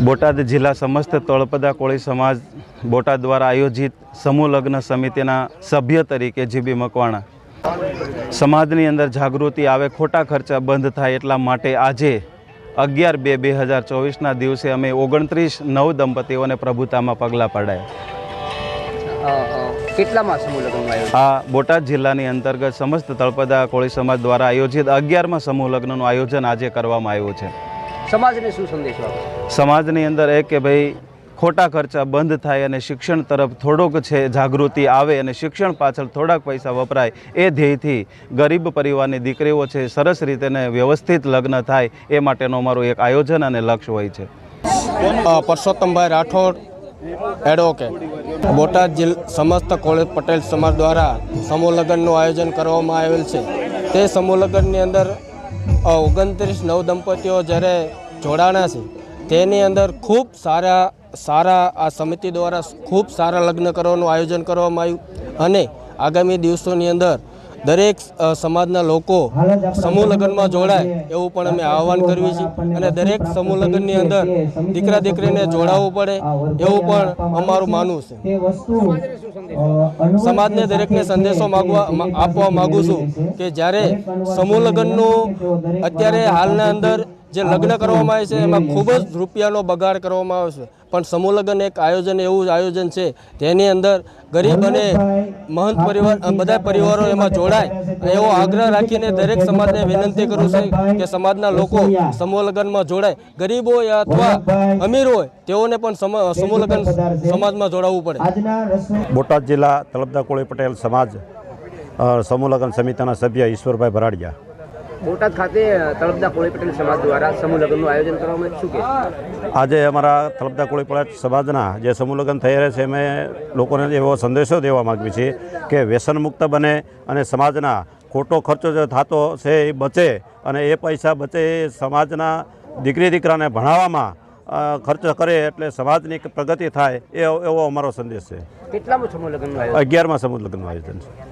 બોટાદ જિલ્લા સમસ્ત તળપદા કોળી સમાજ બોટાદ દ્વારા આયોજિત સમૂહ લગ્ન સમિતિના સભ્ય તરીકે જીબી મકવાણા. સમાજની અંદર જાગૃતિ આવે ખોટા ખર્ચા બંધ થાય એટલા માટે આજે અગિયાર બે બે હજાર ચોવીસના દિવસે અમે ઓગણત્રીસ નવ દંપતીઓને પ્રભુતામાં પગલાં પડાયા. કેટલામાં સમૂહ આ બોટાદ જિલ્લાની અંતર્ગત સમસ્ત તળપદા કોળી સમાજ દ્વારા આયોજિત અગિયારમાં સમૂહ લગ્નનું આયોજન આજે કરવામાં આવ્યું છે. સમાજને શું સંદેશો આપો? સમાજની અંદર એ કે ભાઈ ખોટા ખર્ચા બંધ થાય અને શિક્ષણ તરફ થોડોક છે જાગૃતિ આવે અને શિક્ષણ પાછળ થોડાક પૈસા વપરાય એ ધ્યેયથી ગરીબ પરિવારની દીકરીઓ છે સરસ રીતે વ્યવસ્થિત લગ્ન થાય એ માટેનું અમારું એક આયોજન અને લક્ષ્ય હોય છે. પરસોત્તમભાઈ રાઠોડ એડવોકેટ. બોટાદ જિલ્લા સમસ્ત કોલેજ પટેલ સમાજ દ્વારા સમૂહ લગ્નનું આયોજન કરવામાં આવેલ છે. તે સમૂહ લગ્નની અંદર ઓગણત્રીસ નવ દંપતીઓ જ્યારે જોડાણા છે, તેની અંદર ખૂબ સારા સારા આ સમિતિ દ્વારા ખૂબ સારા લગ્ન કરવાનું આયોજન કરવામાં આવ્યું. અને આગામી દિવસોની અંદર દરેક સમાજના લોકો સમૂહ લગ્નમાં જોડાય એવું પણ અમે આહવાન કરવી છે. અને દરેક સમૂહ લગ્નની અંદર દીકરા દીકરીને જોડાવવું પડે એવું પણ અમારું માનવું છે. સમાજને દરેકને સંદેશો માગવા આપવા માગું છું કે જ્યારે સમૂહ લગ્નનું અત્યારે હાલના અંદર જે લગ્ન કરવામાં આવે છે એમાં ખૂબ જ રૂપિયાનો બગાડ કરવામાં આવે છે. પણ સમૂહ લગ્ન એક આયોજન એવું જ આયોજન છે. તેની અંદર ગરીબ અને મહંત પરિવાર બધા પરિવારો એમાં જોડાય. એવો આગ્રહ રાખીને દરેક સમાજને વિનંતી કરું છું કે સમાજના લોકો સમૂહ લગ્નમાં જોડાય. ગરીબ હોય અથવા અમીર હોય તેઓને પણ સમ- સમૂહ લગ્ન સમાજમાં જોડાવવું પડે. બોટાદ જિલ્લા તલબદા કોળી પટેલ સમાજ સમૂહ લગ્ન સમિતિના સભ્ય ઈશ્વરભાઈ ભરાડિયા. બોટાદ ખાતે તળપદા કોળી પટેલ સમાજ દ્વારા સમૂહ લગ્નનું આયોજન કરવામાં આવ્યું. શું કે આજે અમારા તળપદા કોળી પટેલ સમાજના જે સમૂહ લગ્ન થઈ રહ્યા છે અમે લોકોને એવો સંદેશો દેવા માગીએ છીએ કે વ્યસન મુક્ત બને અને સમાજના ખોટો ખર્ચો જે થતો છે એ બચે અને એ પૈસા બચે એ સમાજના દીકરી દીકરાને ભણાવવામાં ખર્ચ કરે એટલે સમાજની પ્રગતિ થાય એ એવો અમારો સંદેશ છે. કેટલામાં સમૂહ લગ્નનું અગિયારમાં સમૂહ લગ્નનું આયોજન છે.